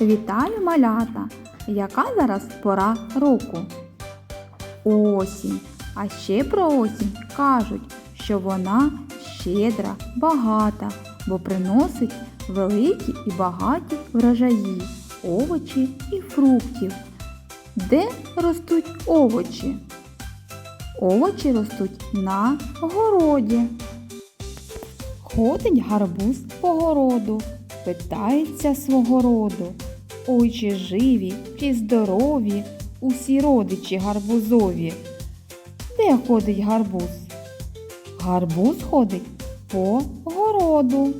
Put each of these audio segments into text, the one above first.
Вітаю малята! Яка зараз пора року? Осінь. А ще про осінь кажуть, що вона щедра, багата, бо приносить великі і багаті врожаї, овочі і фруктів. Де ростуть овочі? Овочі ростуть на городі. Ходить гарбуз по городу, питається свого роду. Ой, чи живі, чи здорові, усі родичі гарбузові. Де ходить гарбуз? Гарбуз ходить по городу.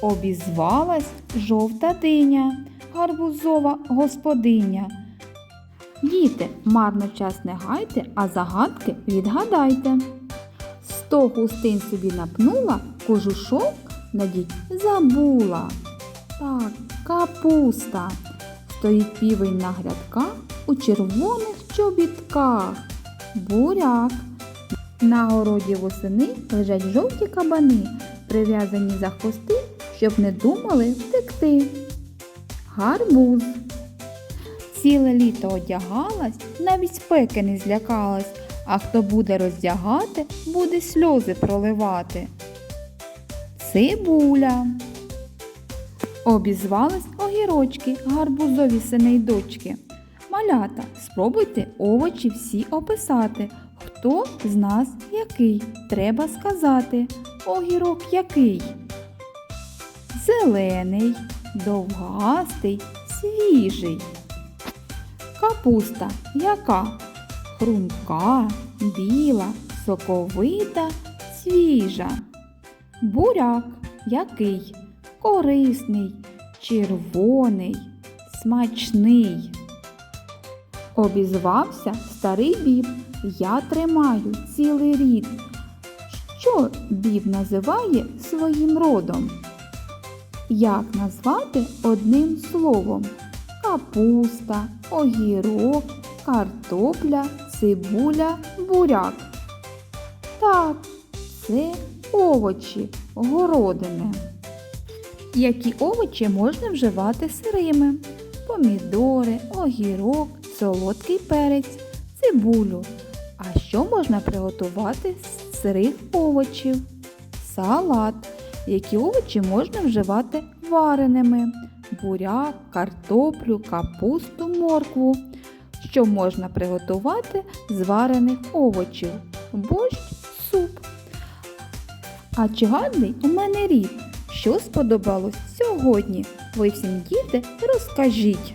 Обізвалась жовта диня, гарбузова господиня. Діти, марно час не гайте, а загадки відгадайте. Сто хустин собі напнула, кожушок надіть забула. Так, капуста. Стоїть півень на грядках у червоних чобітках. Буряк. На городі восени лежать жовті кабани, прив'язані за хвости, щоб не думали втекти. Гарбуз. Ціле літо одягалась, навіть спеки не злякалась, а хто буде роздягати, буде сльози проливати. Цибуля. Обізвались огірочки, гарбузові сини й дочки. Малята, спробуйте овочі всі описати. Хто з нас який? Треба сказати. Огірок який? Зелений, довгастий, свіжий. Капуста яка? Хрумка, біла, соковита, свіжа. Буряк який? Корисний, червоний, смачний. Обізвався старий біб. Я тримаю цілий рід. Що біб називає своїм родом? Як назвати одним словом? Капуста, огірок, картопля, цибуля, буряк. Так, це овочі, городини. Які овочі можна вживати сирими? Помідори, огірок, солодкий перець, цибулю. А що можна приготувати з сирих овочів? Салат. Які овочі можна вживати вареними? Буряк, картоплю, капусту, моркву. Що можна приготувати з варених овочів? Борщ, суп. А чи гарний у мене рід? Що сподобалось сьогодні? Ви всім діти розкажіть.